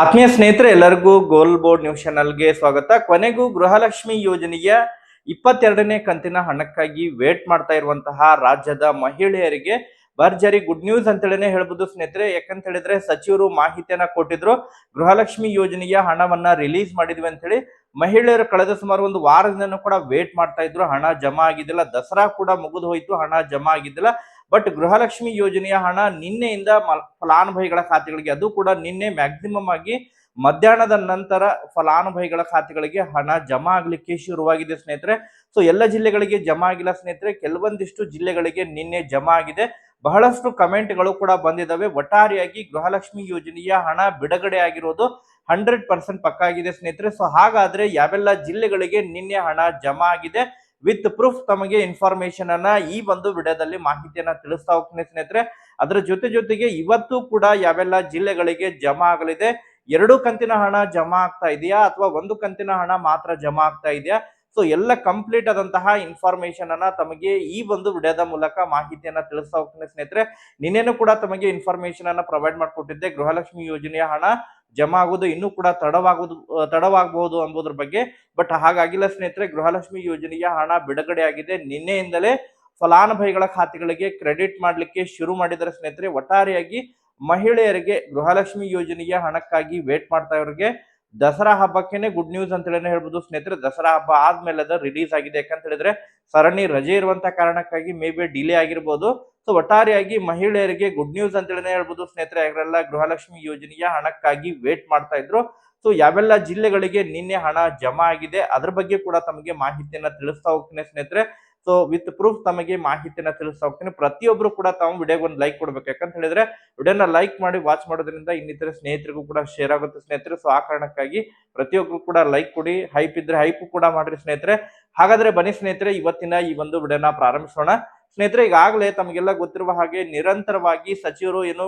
ಆತ್ಮೀಯ ಸ್ನೇಹಿತರೆ, ಎಲ್ಲರಿಗೂ ಗೋಲ್ ಬೋರ್ಡ್ ನ್ಯೂಸ್ ಚಾನಲ್ಗೆ ಸ್ವಾಗತ. ಕೊನೆಗೂ ಗೃಹಲಕ್ಷ್ಮಿ ಯೋಜನೆಯ ಇಪ್ಪತ್ತೆರಡನೇ ಕಂತಿನ ಹಣಕ್ಕಾಗಿ ವೇಟ್ ಮಾಡ್ತಾ ಇರುವಂತಹ ರಾಜ್ಯದ ಮಹಿಳೆಯರಿಗೆ ಭರ್ಜರಿ ಗುಡ್ ನ್ಯೂಸ್ ಅಂತೇಳಿನೇ ಹೇಳ್ಬೋದು ಸ್ನೇಹಿತರೆ. ಯಾಕಂತ ಹೇಳಿದ್ರೆ ಸಚಿವರು ಮಾಹಿತಿಯನ್ನ ಕೊಟ್ಟಿದ್ರು, ಗೃಹಲಕ್ಷ್ಮಿ ಯೋಜನೆಯ ಹಣವನ್ನ ರಿಲೀಸ್ ಮಾಡಿದ್ವಿ ಅಂತ ಹೇಳಿ ಮಹಿಳೆಯರು ಕಳೆದ ಸುಮಾರು ಒಂದು ವಾರದಿಂದ ಕೂಡ ವೇಟ್ ಮಾಡ್ತಾ ಇದ್ರು. ಹಣ ಜಮಾ ಆಗಿದ್ದಿಲ್ಲ. ದಸರಾ ಕೂಡ ಮುಗಿದು ಹೋಯ್ತು. ಹಣ ಜಮಾ ಆಗಿದ್ದಿಲ್ಲ. ಬಟ್ ಗೃಹಲಕ್ಷ್ಮಿ ಯೋಜನೆಯ ಹಣ ನಿನ್ನೆಯಿಂದ ಫಲಾನುಭವಿಗಳ ಖಾತೆಗಳಿಗೆ, ಅದು ಕೂಡ ನಿನ್ನೆ ಮ್ಯಾಕ್ಸಿಮಮ್ ಆಗಿ ಮಧ್ಯಾಹ್ನದ ನಂತರ ಫಲಾನುಭವಿಗಳ ಖಾತೆಗಳಿಗೆ ಹಣ ಜಮಾ ಆಗಲಿಕ್ಕೆ ಶುರುವಾಗಿದೆ ಸ್ನೇಹಿತರೆ. ಸೊ ಎಲ್ಲ ಜಿಲ್ಲೆಗಳಿಗೆ ಜಮಾ ಆಗಿಲ್ಲ ಸ್ನೇಹಿತರೆ. ಕೆಲವೊಂದಿಷ್ಟು ಜಿಲ್ಲೆಗಳಿಗೆ ನಿನ್ನೆ ಜಮಾ ಆಗಿದೆ. ಬಹಳಷ್ಟು ಕಮೆಂಟ್ಗಳು ಕೂಡ ಬಂದಿದ್ದಾವೆ ಒಟ್ಟಾರೆಯಾಗಿ ಗೃಹಲಕ್ಷ್ಮಿ ಯೋಜನೆಯ ಹಣ ಬಿಡುಗಡೆ ಆಗಿರೋದು ಹಂಡ್ರೆಡ್ ಪರ್ಸೆಂಟ್ ಪಕ್ಕ ಆಗಿದೆ ಸ್ನೇಹಿತರೆ. ಸೊ ಹಾಗಾದ್ರೆ ಯಾವೆಲ್ಲ ಜಿಲ್ಲೆಗಳಿಗೆ ನಿನ್ನೆ ಹಣ ಜಮಾ ಆಗಿದೆ? ವಿತ್ ಪ್ರೂಫ್ ತಮಗೆ ಇನ್ಫಾರ್ಮೇಶನ್ ಅನ್ನ ಈ ಒಂದು ವಿಡಿಯೋದಲ್ಲಿ ಮಾಹಿತಿಯನ್ನ ತಿಳಿಸ್ತಾ ಹೋಗ್ತೀನಿ ಸ್ನೇಹಿತರೆ. ಅದರ ಜೊತೆ ಜೊತೆಗೆ ಇವತ್ತು ಕೂಡ ಯಾವೆಲ್ಲ ಜಿಲ್ಲೆಗಳಿಗೆ ಜಮಾ ಆಗಲಿದೆ? ಎರಡು ಕಂತಿನ ಹಣ ಜಮಾ ಆಗ್ತಾ ಇದೆಯಾ? ಅಥವಾ ಒಂದು ಕಂತಿನ ಹಣ ಮಾತ್ರ ಜಮಾ ಆಗ್ತಾ ಇದೆಯಾ? ಸೊ ಎಲ್ಲ ಕಂಪ್ಲೀಟ್ ಆದಂತಹ ಇನ್ಫಾರ್ಮೇಶನ್ ಅನ್ನ ತಮಗೆ ಈ ಒಂದು ವಿಡಿಯೋದ ಮೂಲಕ ಮಾಹಿತಿಯನ್ನ ತಿಳಿಸ್ತಾ ಹೋಗ್ತೀನಿ ಸ್ನೇಹಿತರೆ. ನಿನ್ನೆನೂ ಕೂಡ ತಮಗೆ ಇನ್ಫಾರ್ಮೇಶನ್ ಅನ್ನ ಪ್ರೊವೈಡ್ ಮಾಡಿಕೊಟ್ಟಿದ್ದೆ. ಗೃಹಲಕ್ಷ್ಮಿ ಯೋಜನೆಯ ಹಣ. ಜಮಾ ಆಗೋದು ಇನ್ನೂ ಕೂಡ ತಡವಾಗುವುದು ತಡವಾಗಬಹುದು ಎಂಬುದ್ರ ಬಗ್ಗೆ. ಬಟ್ ಹಾಗಾಗಿಲ್ಲ ಸ್ನೇಹಿತರೆ, ಗೃಹಲಕ್ಷ್ಮಿ ಯೋಜನೆಯ ಹಣ ಬಿಡುಗಡೆ ಆಗಿದೆ ನಿನ್ನೆಯಿಂದಲೇ ಫಲಾನುಭವಿಗಳ ಖಾತೆಗಳಿಗೆ ಕ್ರೆಡಿಟ್ ಮಾಡಲಿಕ್ಕೆ ಶುರು ಮಾಡಿದರೆ ಸ್ನೇಹಿತರೆ. ಒಟ್ಟಾರೆಯಾಗಿ ಮಹಿಳೆಯರಿಗೆ ಗೃಹಲಕ್ಷ್ಮಿ ಯೋಜನೆಯ ಹಣಕ್ಕಾಗಿ ವೇಟ್ ಮಾಡ್ತಾ ಇವ್ರಿಗೆ ದಸರಾ ಹಬ್ಬಕ್ಕೇನೆ ಗುಡ್ ನ್ಯೂಸ್ ಅಂತ ಹೇಳಿ ಹೇಳ್ಬೋದು ಸ್ನೇಹಿತರೆ. ದಸರಾ ಹಬ್ಬ ಆದ್ಮೇಲೆ ಅದು ರಿಲೀಸ್ ಆಗಿದೆ ಯಾಕಂತ ಹೇಳಿದ್ರೆ ಸರಣಿ ರಜೆ ಇರುವಂತ ಕಾರಣಕ್ಕಾಗಿ ಮೇ ಬಿ ಡಿಲೇ ಆಗಿರ್ಬೋದು. ಸೊ ಒಟ್ಟಾರೆಯಾಗಿ ಮಹಿಳೆಯರಿಗೆ ಗುಡ್ ನ್ಯೂಸ್ ಅಂತ ಹೇಳಿ ಹೇಳ್ಬೋದು. ಸ್ನೇಹಿತರೆ, ಯಾರೆಲ್ಲ ಗೃಹಲಕ್ಷ್ಮಿ ಯೋಜನೆಯ ಹಣಕ್ಕಾಗಿ ವೇಟ್ ಮಾಡ್ತಾ ಇದ್ರು, ಸೊ ಯಾವೆಲ್ಲ ಜಿಲ್ಲೆಗಳಿಗೆ ನಿನ್ನೆ ಹಣ ಜಮಾ ಆಗಿದೆ, ಅದ್ರ ಬಗ್ಗೆ ಕೂಡ ತಮಗೆ ಮಾಹಿತಿಯನ್ನ ತಿಳಿಸ್ತಾ ಹೋಗ್ತೀನಿ ಸ್ನೇಹಿತರೆ. ಸೊ ವಿತ್ ಪ್ರೂಫ್ ತಮಗೆ ಮಾಹಿತಿಯನ್ನ ತಿಳಿಸ್ತಾ ಹೋಗ್ತೀನಿ. ಪ್ರತಿಯೊಬ್ರು ಕೂಡ ತಾವು ವಿಡಿಯೋಗೆ ಒಂದು ಲೈಕ್ ಕೊಡ್ಬೇಕು. ಯಾಕಂತ ಹೇಳಿದ್ರೆ ವಿಡಿಯೋನ ಲೈಕ್ ಮಾಡಿ ವಾಚ್ ಮಾಡೋದ್ರಿಂದ ಇನ್ನಿತರ ಸ್ನೇಹಿತರಿಗೂ ಕೂಡ ಶೇರ್ ಆಗುತ್ತೆ ಸ್ನೇಹಿತರೆ. ಸೊ ಆ ಕಾರಣಕ್ಕಾಗಿ ಪ್ರತಿಯೊಬ್ರು ಕೂಡ ಲೈಕ್ ಕೊಡಿ. ಹೈಪ್ ಇದ್ರೆ ಹೈಪ್ ಕೂಡ ಮಾಡ್ರಿ ಸ್ನೇಹಿತರೆ. ಹಾಗಾದ್ರೆ ಬನ್ನಿ ಸ್ನೇಹಿತರೆ, ಇವತ್ತಿನ ಈ ಒಂದು ವಿಡಿಯೋನ ಪ್ರಾರಂಭಿಸೋಣ. ಸ್ನೇಹಿತರೆ, ಈಗಾಗಲೇ ತಮಗೆಲ್ಲ ಗೊತ್ತಿರುವ ಹಾಗೆ ನಿರಂತರವಾಗಿ ಸಚಿವರು ಏನು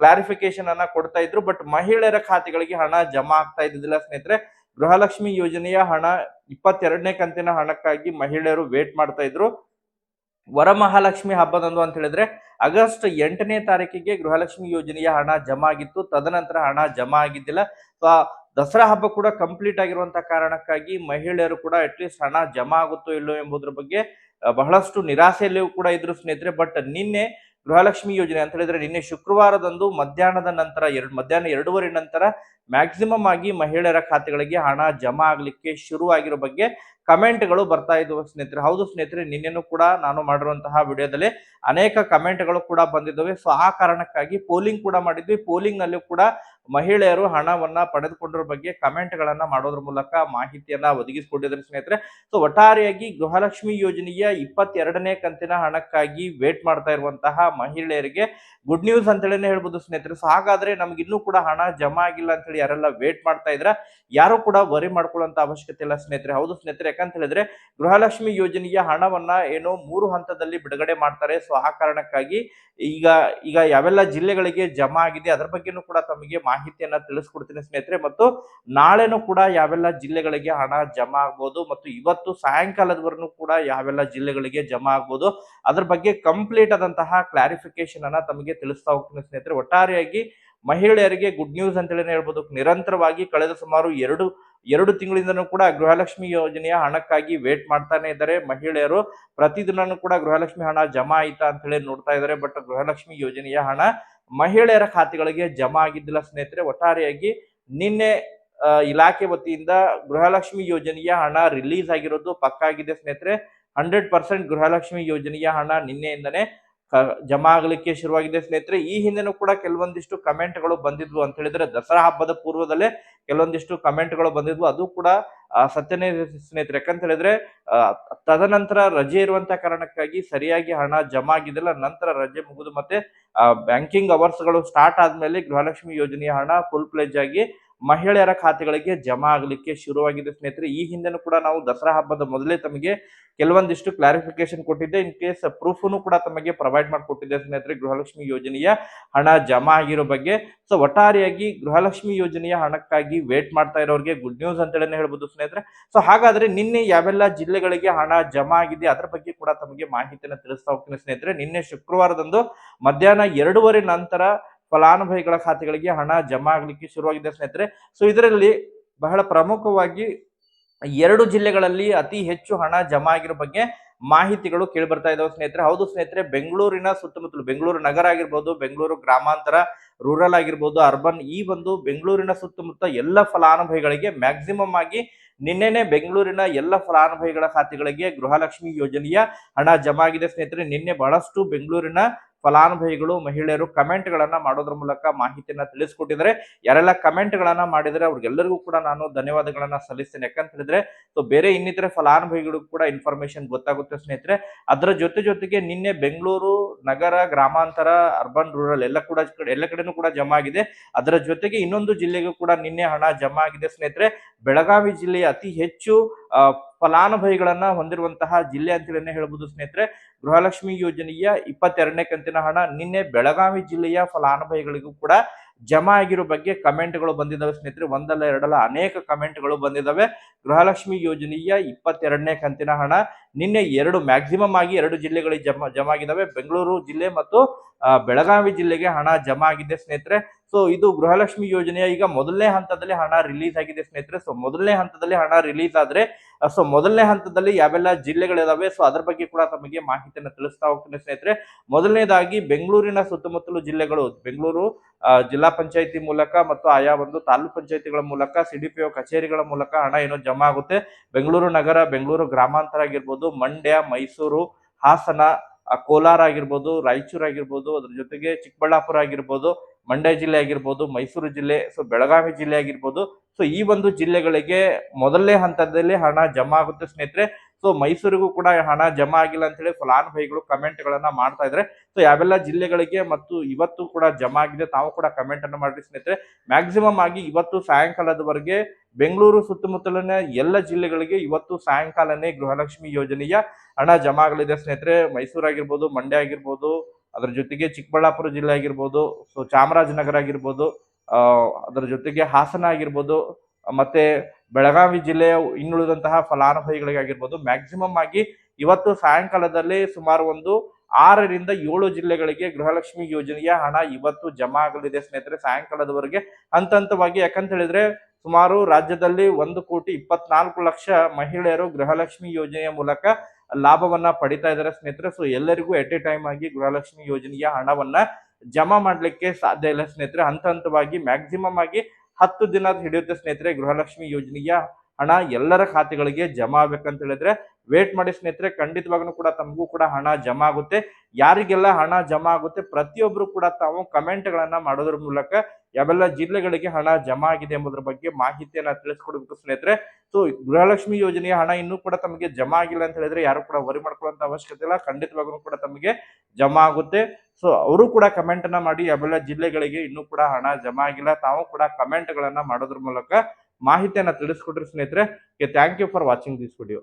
ಕ್ಲಾರಿಫಿಕೇಶನ್ ಅನ್ನ ಕೊಡ್ತಾ ಇದ್ರು ಬಟ್ ಮಹಿಳೆಯರ ಖಾತೆಗಳಿಗೆ ಹಣ ಜಮಾ ಆಗ್ತಾ ಇದ್ದಿದ್ದಿಲ್ಲ ಸ್ನೇಹಿತರೆ. ಗೃಹಲಕ್ಷ್ಮಿ ಯೋಜನೆಯ ಹಣ ಇಪ್ಪತ್ತೆರಡನೇ ಕಂತಿನ ಹಣಕ್ಕಾಗಿ ಮಹಿಳೆಯರು ವೇಟ್ ಮಾಡ್ತಾ ಇದ್ರು. ವರಮಹಾಲಕ್ಷ್ಮಿ ಹಬ್ಬದಂದು ಅಂತ ಹೇಳಿದ್ರೆ, ಆಗಸ್ಟ್ ಎಂಟನೇ ತಾರೀಕಿಗೆ ಗೃಹಲಕ್ಷ್ಮಿ ಯೋಜನೆಯ ಹಣ ಜಮಾ ಆಗಿತ್ತು. ತದನಂತರ ಹಣ ಜಮಾ ಆಗಿದ್ದಿಲ್ಲ. ಸೊ ದಸರಾ ಹಬ್ಬ ಕೂಡ ಕಂಪ್ಲೀಟ್ ಆಗಿರುವಂತ ಕಾರಣಕ್ಕಾಗಿ ಮಹಿಳೆಯರು ಕೂಡ ಅಟ್ಲೀಸ್ಟ್ ಹಣ ಜಮಾ ಆಗುತ್ತೋ ಇಲ್ಲೋ ಎಂಬುದ್ರ ಬಗ್ಗೆ ಬಹಳಷ್ಟು ನಿರಾಸೆಯಲ್ಲಿಯೂ ಕೂಡ ಇದ್ರು ಸ್ನೇಹಿತರೆ. ಬಟ್ ನಿನ್ನೆ ಗೃಹಲಕ್ಷ್ಮಿ ಯೋಜನೆ ಅಂತ ಹೇಳಿದ್ರೆ ನಿನ್ನೆ ಶುಕ್ರವಾರದಂದು ಮಧ್ಯಾಹ್ನದ ನಂತರ ಎರಡು, ಮಧ್ಯಾಹ್ನ ಎರಡೂವರೆ ನಂತರ ಮ್ಯಾಕ್ಸಿಮಮ್ ಆಗಿ ಮಹಿಳೆಯರ ಖಾತೆಗಳಿಗೆ ಹಣ ಜಮಾ ಆಗ್ಲಿಕ್ಕೆ ಶುರು ಆಗಿರೋ ಬಗ್ಗೆ ಕಮೆಂಟ್ಗಳು ಬರ್ತಾ ಇದ್ದವು ಸ್ನೇಹಿತರೆ. ಹೌದು ಸ್ನೇಹಿತರೆ, ನಿನ್ನೆನೂ ಕೂಡ ನಾನು ಮಾಡಿರುವಂತಹ ವಿಡಿಯೋದಲ್ಲಿ ಅನೇಕ ಕಮೆಂಟ್ಗಳು ಕೂಡ ಬಂದಿದ್ದಾವೆ. ಸೊ ಆ ಕಾರಣಕ್ಕಾಗಿ ಪೋಲಿಂಗ್ ಕೂಡ ಮಾಡಿದ್ವಿ. ಪೋಲಿಂಗ್ ನಲ್ಲೂ ಕೂಡ ಮಹಿಳೆಯರು ಹಣವನ್ನ ಪಡೆದುಕೊಂಡಿರೋ ಬಗ್ಗೆ ಕಮೆಂಟ್ ಗಳನ್ನ ಮಾಡೋದ್ರ ಮೂಲಕ ಮಾಹಿತಿಯನ್ನ ಒದಗಿಸಿಕೊಂಡಿದ್ದಾರೆ ಸ್ನೇಹಿತರೆ. ಸೊ ಒಟ್ಟಾರೆಯಾಗಿ ಗೃಹಲಕ್ಷ್ಮಿ ಯೋಜನೆಯ ಇಪ್ಪತ್ತೆರಡನೇ ಕಂತಿನ ಹಣಕ್ಕಾಗಿ ವೇಟ್ ಮಾಡ್ತಾ ಇರುವಂತಹ ಮಹಿಳೆಯರಿಗೆ ಗುಡ್ ನ್ಯೂಸ್ ಅಂತೇಳಿನೇ ಹೇಳ್ಬೋದು ಸ್ನೇಹಿತರೆ. ಸೊ ಹಾಗಾದ್ರೆ ನಮ್ಗೆ ಇನ್ನೂ ಕೂಡ ಹಣ ಜಮಾ ಆಗಿಲ್ಲ ಅಂತ ಹೇಳಿ ಯಾರೆಲ್ಲ ವೇಟ್ ಮಾಡ್ತಾ ಇದ್ರ, ಯಾರು ಕೂಡ ವರಿ ಮಾಡ್ಕೊಳ್ಳುವಂತ ಅವಶ್ಯಕತೆ ಇಲ್ಲ ಸ್ನೇಹಿತರೆ. ಹೌದು ಸ್ನೇಹಿತರೆ, ಯಾಕಂತ ಹೇಳಿದ್ರೆ ಗೃಹಲಕ್ಷ್ಮಿ ಯೋಜನೆಯ ಹಣವನ್ನ ಏನೋ ಮೂರು ಹಂತದಲ್ಲಿ ಬಿಡುಗಡೆ ಮಾಡ್ತಾರೆ. ಸೊ ಆ ಕಾರಣಕ್ಕಾಗಿ ಈಗ ಈಗ ಯಾವೆಲ್ಲ ಜಿಲ್ಲೆಗಳಿಗೆ ಜಮಾ ಆಗಿದೆ, ಅದರ ಬಗ್ಗೆನೂ ಕೂಡ ತಮಗೆ ಮಾಹಿತಿಯನ್ನ ತಿಳಿಸ್ಕೊಡ್ತೀನಿ ಸ್ನೇಹಿತರೆ. ಮತ್ತು ನಾಳೆನೂ ಕೂಡ ಯಾವೆಲ್ಲ ಜಿಲ್ಲೆಗಳಿಗೆ ಹಣ ಜಮಾ ಆಗ್ಬೋದು ಮತ್ತು ಇವತ್ತು ಸಾಯಂಕಾಲದವರೆಗೂ ಕೂಡ ಯಾವೆಲ್ಲ ಜಿಲ್ಲೆಗಳಿಗೆ ಜಮಾ ಆಗ್ಬೋದು, ಅದ್ರ ಬಗ್ಗೆ ಕಂಪ್ಲೀಟ್ ಆದಂತಹ ಕ್ಲಾರಿಫಿಕೇಶನ್ ಅನ್ನ ತಮಗೆ ತಿಳಿಸ್ತಾ ಹೋಗ್ತೀನಿ ಸ್ನೇಹಿತರೆ. ಒಟ್ಟಾರೆಯಾಗಿ ಮಹಿಳೆಯರಿಗೆ ಗುಡ್ ನ್ಯೂಸ್ ಅಂತೇಳಿ ಹೇಳ್ಬೋದು. ನಿರಂತರವಾಗಿ ಕಳೆದ ಸುಮಾರು ಎರಡು ಎರಡು ತಿಂಗಳಿಂದನೂ ಕೂಡ ಗೃಹಲಕ್ಷ್ಮಿ ಯೋಜನೆಯ ಹಣಕ್ಕಾಗಿ ವೇಟ್ ಮಾಡ್ತಾನೆ ಇದ್ದಾರೆ ಮಹಿಳೆಯರು. ಪ್ರತಿದಿನನೂ ಕೂಡ ಗೃಹಲಕ್ಷ್ಮಿ ಹಣ ಜಮಾ ಆಯ್ತಾ ಅಂತ ಹೇಳಿ ನೋಡ್ತಾ ಇದ್ದಾರೆ. ಬಟ್ ಗೃಹಲಕ್ಷ್ಮಿ ಯೋಜನೆಯ ಹಣ ಮಹಿಳೆಯರ ಖಾತೆಗಳಿಗೆ ಜಮಾ ಆಗಿದ್ದಿಲ್ಲ ಸ್ನೇಹಿತರೆ, ಒಟ್ಟಾರೆಯಾಗಿ ನಿನ್ನೆ ಇಲಾಖೆ ವತಿಯಿಂದ ಗೃಹಲಕ್ಷ್ಮಿ ಯೋಜನೆಯ ಹಣ ರಿಲೀಸ್ ಆಗಿರೋದು ಪಕ್ಕಾಗಿದೆ ಸ್ನೇಹಿತರೆ. ಹಂಡ್ರೆಡ್ ಪರ್ಸೆಂಟ್ ಗೃಹಲಕ್ಷ್ಮಿ ಯೋಜನೆಯ ಹಣ ನಿನ್ನೆಯಿಂದನೇ ಜಮಾ ಆಗಲಿಕ್ಕೆ ಶುರುವಾಗಿದೆ ಸ್ನೇಹಿತರೆ. ಈ ಹಿಂದೆನೂ ಕೂಡ ಕೆಲವೊಂದಿಷ್ಟು ಕಮೆಂಟ್ಗಳು ಬಂದಿದ್ವು ಅಂತ ಹೇಳಿದ್ರೆ ದಸರಾ ಹಬ್ಬದ ಪೂರ್ವದಲ್ಲೇ ಕೆಲವೊಂದಿಷ್ಟು ಕಮೆಂಟ್ಗಳು ಬಂದಿದ್ವು. ಅದು ಕೂಡ ಸತ್ಯನೇ ಸ್ನೇಹಿತರೆ, ಯಾಕಂತ ಹೇಳಿದ್ರೆ ತದನಂತರ ರಜೆ ಇರುವಂತ ಕಾರಣಕ್ಕಾಗಿ ಸರಿಯಾಗಿ ಹಣ ಜಮಾ ಆಗಿದ್ದಿಲ್ಲ. ನಂತರ ರಜೆ ಮುಗಿದು ಮತ್ತೆ ಬ್ಯಾಂಕಿಂಗ್ ಅವರ್ಸ್ಗಳು ಸ್ಟಾರ್ಟ್ ಆದ್ಮೇಲೆ ಗೃಹಲಕ್ಷ್ಮಿ ಯೋಜನೆಯ ಹಣ ಫುಲ್ ಪ್ಲೇಜ್ ಆಗಿ ಮಹಿಳೆಯರ ಖಾತೆಗಳಿಗೆ ಜಮಾ ಆಗಲಿಕ್ಕೆ ಶುರುವಾಗಿದೆ ಸ್ನೇಹಿತರೆ. ಈ ಹಿಂದೆನೂ ಕೂಡ ನಾವು ದಸರಾ ಹಬ್ಬದ ಮೊದಲೇ ತಮಗೆ ಕೆಲವೊಂದಿಷ್ಟು ಕ್ಲಾರಿಫಿಕೇಶನ್ ಕೊಟ್ಟಿದ್ದೆ. ಇನ್ ಕೇಸ್ ಪ್ರೂಫನ್ನು ಕೂಡ ತಮಗೆ ಪ್ರೊವೈಡ್ ಮಾಡಿಕೊಟ್ಟಿದ್ದೆ ಸ್ನೇಹಿತರೆ ಗೃಹಲಕ್ಷ್ಮಿ ಯೋಜನೆಯ ಹಣ ಜಮಾ ಆಗಿರೋ ಬಗ್ಗೆ. ಸೊ ಒಟ್ಟಾರೆಯಾಗಿ ಗೃಹಲಕ್ಷ್ಮಿ ಯೋಜನೆಯ ಹಣಕ್ಕಾಗಿ ವೇಟ್ ಮಾಡ್ತಾ ಇರೋರಿಗೆ ಗುಡ್ ನ್ಯೂಸ್ ಅಂತೇಳಿ ಹೇಳ್ಬೋದು ಸ್ನೇಹಿತರೆ. ಸೊ ಹಾಗಾದ್ರೆ ನಿನ್ನೆ ಯಾವೆಲ್ಲ ಜಿಲ್ಲೆಗಳಿಗೆ ಹಣ ಜಮಾ ಆಗಿದೆ ಅದರ ಬಗ್ಗೆ ಕೂಡ ತಮಗೆ ಮಾಹಿತಿಯನ್ನು ತಿಳಿಸ್ತಾ ಹೋಗ್ತೀನಿ ಸ್ನೇಹಿತರೆ. ನಿನ್ನೆ ಶುಕ್ರವಾರದಂದು ಮಧ್ಯಾಹ್ನ ಎರಡೂವರೆ ನಂತರ ಫಲಾನುಭವಿಗಳ ಖಾತೆಗಳಿಗೆ ಹಣ ಜಮಾ ಆಗ್ಲಿಕ್ಕೆ ಶುರುವಾಗಿದೆ ಸ್ನೇಹಿತರೆ. ಸೊ ಇದರಲ್ಲಿ ಬಹಳ ಪ್ರಮುಖವಾಗಿ ಎರಡು ಜಿಲ್ಲೆಗಳಲ್ಲಿ ಅತಿ ಹೆಚ್ಚು ಹಣ ಜಮಾ ಆಗಿರೋ ಬಗ್ಗೆ ಮಾಹಿತಿಗಳು ಕೇಳಿ ಬರ್ತಾ ಇದಾವೆ ಸ್ನೇಹಿತರೆ. ಹೌದು ಸ್ನೇಹಿತರೆ, ಬೆಂಗಳೂರಿನ ಸುತ್ತಮುತ್ತಲು ಬೆಂಗಳೂರು ನಗರ ಆಗಿರ್ಬೋದು, ಬೆಂಗಳೂರು ಗ್ರಾಮಾಂತರ, ರೂರಲ್ ಆಗಿರ್ಬೋದು, ಅರ್ಬನ್ ಈ ಒಂದು ಬೆಂಗಳೂರಿನ ಸುತ್ತಮುತ್ತ ಎಲ್ಲ ಫಲಾನುಭವಿಗಳಿಗೆ ಮ್ಯಾಕ್ಸಿಮಮ್ ಆಗಿ ನಿನ್ನೆನೆ ಬೆಂಗಳೂರಿನ ಎಲ್ಲ ಫಲಾನುಭವಿಗಳ ಖಾತೆಗಳಿಗೆ ಗೃಹಲಕ್ಷ್ಮಿ ಯೋಜನೆಯ ಹಣ ಜಮಾ ಆಗಿದೆ ಸ್ನೇಹಿತರೆ. ನಿನ್ನೆ ಬಹಳಷ್ಟು ಬೆಂಗಳೂರಿನ ಫಲಾನುಭವಿಗಳು, ಮಹಿಳೆಯರು ಕಮೆಂಟ್ ಗಳನ್ನ ಮಾಡೋದ್ರ ಮೂಲಕ ಮಾಹಿತಿಯನ್ನ ತಿಳಿಸ್ಕೊಟ್ಟಿದ್ದಾರೆ. ಯಾರೆಲ್ಲ ಕಮೆಂಟ್ ಗಳನ್ನ ಮಾಡಿದರೆ ಅವ್ರಿಗೆಲ್ಲರಿಗೂ ಕೂಡ ನಾನು ಧನ್ಯವಾದಗಳನ್ನ ಸಲ್ಲಿಸ್ತೇನೆ. ಯಾಕಂತ ಹೇಳಿದ್ರೆ, ಸೊ ಬೇರೆ ಇನ್ನಿತರ ಫಲಾನುಭವಿಗಳು ಕೂಡ ಇನ್ಫಾರ್ಮೇಶನ್ ಗೊತ್ತಾಗುತ್ತೆ ಸ್ನೇಹಿತರೆ. ಅದರ ಜೊತೆ ಜೊತೆಗೆ ನಿನ್ನೆ ಬೆಂಗಳೂರು ನಗರ ಗ್ರಾಮಾಂತರ ಅರ್ಬನ್ ರೂರಲ್ ಎಲ್ಲ ಕೂಡ ಎಲ್ಲ ಕಡೆನೂ ಕೂಡ ಜಮಾ ಆಗಿದೆ. ಅದರ ಜೊತೆಗೆ ಇನ್ನೊಂದು ಜಿಲ್ಲೆಗೂ ಕೂಡ ನಿನ್ನೆ ಹಣ ಜಮಾ ಆಗಿದೆ ಸ್ನೇಹಿತರೆ. ಬೆಳಗಾವಿ ಜಿಲ್ಲೆಯ ಅತಿ ಹೆಚ್ಚು ಫಲಾನುಭವಿಗಳನ್ನ ಹೊಂದಿರುವಂತಹ ಜಿಲ್ಲೆ ಅಂತೇಳಿ ಹೇಳ್ಬೋದು ಸ್ನೇಹಿತರೆ. ಗೃಹಲಕ್ಷ್ಮಿ ಯೋಜನೆಯ ಇಪ್ಪತ್ತೆರಡನೇ ಕಂತಿನ ಹಣ ನಿನ್ನೆ ಬೆಳಗಾವಿ ಜಿಲ್ಲೆಯ ಫಲಾನುಭವಿಗಳಿಗೂ ಕೂಡ ಜಮಾ ಆಗಿರೋ ಬಗ್ಗೆ ಕಮೆಂಟ್ಗಳು ಬಂದಿದ್ದಾವೆ ಸ್ನೇಹಿತರೆ. ಒಂದಲ್ಲ ಎರಡಲ್ಲ ಅನೇಕ ಕಮೆಂಟ್ಗಳು ಬಂದಿದ್ದಾವೆ ಗೃಹಲಕ್ಷ್ಮಿ ಯೋಜನೆಯ ಇಪ್ಪತ್ತೆರಡನೇ ಕಂತಿನ ಹಣ ನಿನ್ನೆ ಎರಡು ಮ್ಯಾಕ್ಸಿಮಮ್ ಆಗಿ ಎರಡು ಜಿಲ್ಲೆಗಳಿಗೆ ಜಮಾ ಜಮಾ ಆಗಿದ್ದಾವೆ ಬೆಂಗಳೂರು ಜಿಲ್ಲೆ ಮತ್ತು ಬೆಳಗಾವಿ ಜಿಲ್ಲೆಗೆ ಹಣ ಜಮಾ ಆಗಿದೆ ಸ್ನೇಹಿತರೆ. ಸೊ, ಇದು ಗೃಹಲಕ್ಷ್ಮಿ ಯೋಜನೆಯ ಈಗ ಮೊದಲನೇ ಹಂತದಲ್ಲಿ ಹಣ ರಿಲೀಸ್ ಆಗಿದೆ ಸ್ನೇಹಿತರೆ. ಸೊ, ಮೊದಲನೇ ಹಂತದಲ್ಲಿ ಹಣ ರಿಲೀಸ್ ಆದ್ರೆ ಸೊ ಮೊದಲನೇ ಹಂತದಲ್ಲಿ ಯಾವೆಲ್ಲ ಜಿಲ್ಲೆಗಳಿದಾವೆ ಸೊ ಅದರ ಬಗ್ಗೆ ಕೂಡ ತಮಗೆ ಮಾಹಿತಿಯನ್ನು ತಿಳಿಸ್ತಾ ಹೋಗ್ತೇನೆ ಸ್ನೇಹಿತರೆ. ಮೊದಲನೇದಾಗಿ ಬೆಂಗಳೂರಿನ ಸುತ್ತಮುತ್ತಲು ಜಿಲ್ಲೆಗಳು, ಬೆಂಗಳೂರು ಜಿಲ್ಲಾ ಪಂಚಾಯಿತಿ ಮೂಲಕ ಮತ್ತು ಆಯಾ ಒಂದು ತಾಲೂಕ್ ಪಂಚಾಯತಿಗಳ ಮೂಲಕ ಸಿಡಿಪಿಒ ಕಚೇರಿಗಳ ಮೂಲಕ ಹಣ ಏನೋ ಜಮಾ ಆಗುತ್ತೆ. ಬೆಂಗಳೂರು ನಗರ, ಬೆಂಗಳೂರು ಗ್ರಾಮಾಂತರ ಆಗಿರ್ಬೋದು, ಮಂಡ್ಯ, ಮೈಸೂರು, ಹಾಸನ ಕೋಲಾರ ಆಗಿರ್ಬೋದು, ರಾಯಚೂರು ಆಗಿರ್ಬೋದು, ಅದ್ರ ಜೊತೆಗೆ ಚಿಕ್ಕಬಳ್ಳಾಪುರ ಆಗಿರ್ಬೋದು ಮಂಡ್ಯ ಜಿಲ್ಲೆ ಆಗಿರ್ಬೋದು, ಮೈಸೂರು ಜಿಲ್ಲೆ ಸೊ ಬೆಳಗಾವಿ ಜಿಲ್ಲೆ ಆಗಿರ್ಬೋದು ಸೊ ಈ ಒಂದು ಜಿಲ್ಲೆಗಳಿಗೆ ಮೊದಲನೇ ಹಂತದಲ್ಲಿ ಹಣ ಜಮಾ ಆಗುತ್ತೆ ಸ್ನೇಹಿತರೆ. ಸೊ ಮೈಸೂರಿಗೂ ಕೂಡ ಹಣ ಜಮಾ ಆಗಿಲ್ಲ ಅಂತ ಹೇಳಿ ಫಲಾನುಭವಿಗಳು ಕಮೆಂಟ್ ಗಳನ್ನ ಮಾಡ್ತಾ ಇದ್ರೆ ಸೊ ಯಾವೆಲ್ಲ ಜಿಲ್ಲೆಗಳಿಗೆ ಮತ್ತು ಇವತ್ತು ಕೂಡ ಜಮಾ ಆಗಿದೆ ತಾವು ಕೂಡ ಕಮೆಂಟ್ ಅನ್ನು ಮಾಡಿ ಸ್ನೇಹಿತರೆ. ಮ್ಯಾಕ್ಸಿಮಮ್ ಆಗಿ ಇವತ್ತು ಸಾಯಂಕಾಲದವರೆಗೆ ಬೆಂಗಳೂರು ಸುತ್ತಮುತ್ತಲಿನ ಎಲ್ಲ ಜಿಲ್ಲೆಗಳಿಗೆ ಇವತ್ತು ಸಾಯಂಕಾಲನೇ ಗೃಹಲಕ್ಷ್ಮಿ ಯೋಜನೆಯ ಹಣ ಜಮಾ ಆಗಲಿದೆ ಸ್ನೇಹಿತರೆ. ಮೈಸೂರು ಆಗಿರ್ಬೋದು ಮಂಡ್ಯ ಆಗಿರ್ಬೋದು ಅದ್ರ ಜೊತೆಗೆ ಚಿಕ್ಕಬಳ್ಳಾಪುರ ಜಿಲ್ಲೆ ಆಗಿರ್ಬೋದು ಸೊ ಚಾಮರಾಜನಗರ ಆಗಿರ್ಬೋದು ಅದರ ಜೊತೆಗೆ ಹಾಸನ ಆಗಿರ್ಬೋದು, ಮತ್ತೆ ಬೆಳಗಾವಿ ಜಿಲ್ಲೆಯ ಇನ್ನುಳಿದಂತಹ ಫಲಾನುಭವಿಗಳಿಗಾಗಿರ್ಬೋದು ಮ್ಯಾಕ್ಸಿಮಮ್ ಆಗಿ ಇವತ್ತು ಸಾಯಂಕಾಲದಲ್ಲಿ ಸುಮಾರು ಒಂದು ಆರರಿಂದ ಏಳು ಜಿಲ್ಲೆಗಳಿಗೆ ಗೃಹಲಕ್ಷ್ಮಿ ಯೋಜನೆಯ ಹಣ ಇವತ್ತು ಜಮಾ ಆಗಲಿದೆ ಸ್ನೇಹಿತರೆ, ಸಾಯಂಕಾಲದವರೆಗೆ. ಹಂತ ಹಂತವಾಗಿ ಯಾಕಂತ ಹೇಳಿದ್ರೆ ಸುಮಾರು ರಾಜ್ಯದಲ್ಲಿ ಒಂದು ಕೋಟಿ ಇಪ್ಪತ್ನಾಲ್ಕು ಲಕ್ಷ ಮಹಿಳೆಯರು ಗೃಹಲಕ್ಷ್ಮಿ ಯೋಜನೆಯ ಮೂಲಕ ಲಾಭವನ್ನ ಪಡಿತಾ ಇದ್ದಾರೆ ಸ್ನೇಹಿತರೆ. ಸೊ ಎಲ್ಲರಿಗೂ ಎಟ್ ಎ ಟೈಮ್ ಆಗಿ ಗೃಹಲಕ್ಷ್ಮಿ ಯೋಜನೆಯ ಹಣವನ್ನ ಜಮಾ ಮಾಡ್ಲಿಕ್ಕೆ ಸಾಧ್ಯ ಇಲ್ಲ ಸ್ನೇಹಿತರೆ. ಹಂತ ಹಂತವಾಗಿ ಮ್ಯಾಕ್ಸಿಮಮ್ ಆಗಿ ಹತ್ತು ದಿನ ಹಿಡಿಯುತ್ತೆ ಸ್ನೇಹಿತರೆ ಗೃಹಲಕ್ಷ್ಮಿ ಯೋಜನೆಯ ಹಣ ಎಲ್ಲರ ಖಾತೆಗಳಿಗೆ ಜಮಾ ಆಗ್ಬೇಕಂತ ಹೇಳಿದ್ರೆ ವೇಟ್ ಮಾಡಿ ಸ್ನೇಹಿತರೆ, ಖಂಡಿತವಾಗ್ಲೂ ಕೂಡ ತಮಗೂ ಕೂಡ ಹಣ ಜಮಾ ಆಗುತ್ತೆ. ಯಾರಿಗೆಲ್ಲ ಹಣ ಜಮಾ ಆಗುತ್ತೆ ಪ್ರತಿಯೊಬ್ಬರು ಕೂಡ ತಾವು ಕಮೆಂಟ್ ಗಳನ್ನ ಮಾಡೋದ್ರ ಮೂಲಕ ಯಾವೆಲ್ಲ ಜಿಲ್ಲೆಗಳಿಗೆ ಹಣ ಜಮಾ ಆಗಿದೆ ಎಂಬುದರ ಬಗ್ಗೆ ಮಾಹಿತಿಯನ್ನ ತಿಳಿಸ್ಕೊಡ್ಬೇಕು ಸ್ನೇಹಿತರೆ. ಸೊ ಗೃಹಲಕ್ಷ್ಮಿ ಯೋಜನೆಯ ಹಣ ಇನ್ನೂ ಕೂಡ ತಮಗೆ ಜಮಾ ಆಗಿಲ್ಲ ಅಂತ ಹೇಳಿದ್ರೆ ಯಾರು ಕೂಡ ವರಿ ಮಾಡ್ಕೊಳ್ಳುವಂತ ಅವಶ್ಯಕತೆ ಇಲ್ಲ. ಖಂಡಿತವಾಗ್ಲೂ ಕೂಡ ತಮಗೆ ಜಮಾ ಆಗುತ್ತೆ. ಸೊ ಅವರು ಕೂಡ ಕಮೆಂಟ್ ಅನ್ನ ಮಾಡಿ ಯಾವೆಲ್ಲ ಜಿಲ್ಲೆಗಳಿಗೆ ಇನ್ನೂ ಕೂಡ ಹಣ ಜಮಾ ಆಗಿಲ್ಲ, ತಾವು ಕೂಡ ಕಮೆಂಟ್ ಗಳನ್ನ ಮಾಡೋದ್ರ ಮೂಲಕ ಮಾಹಿತಿಯನ್ನ ತಿಳಿಸ್ಕೊಡ್ರಿ ಸ್ನೇಹಿತರೆ. Thank you for watching this video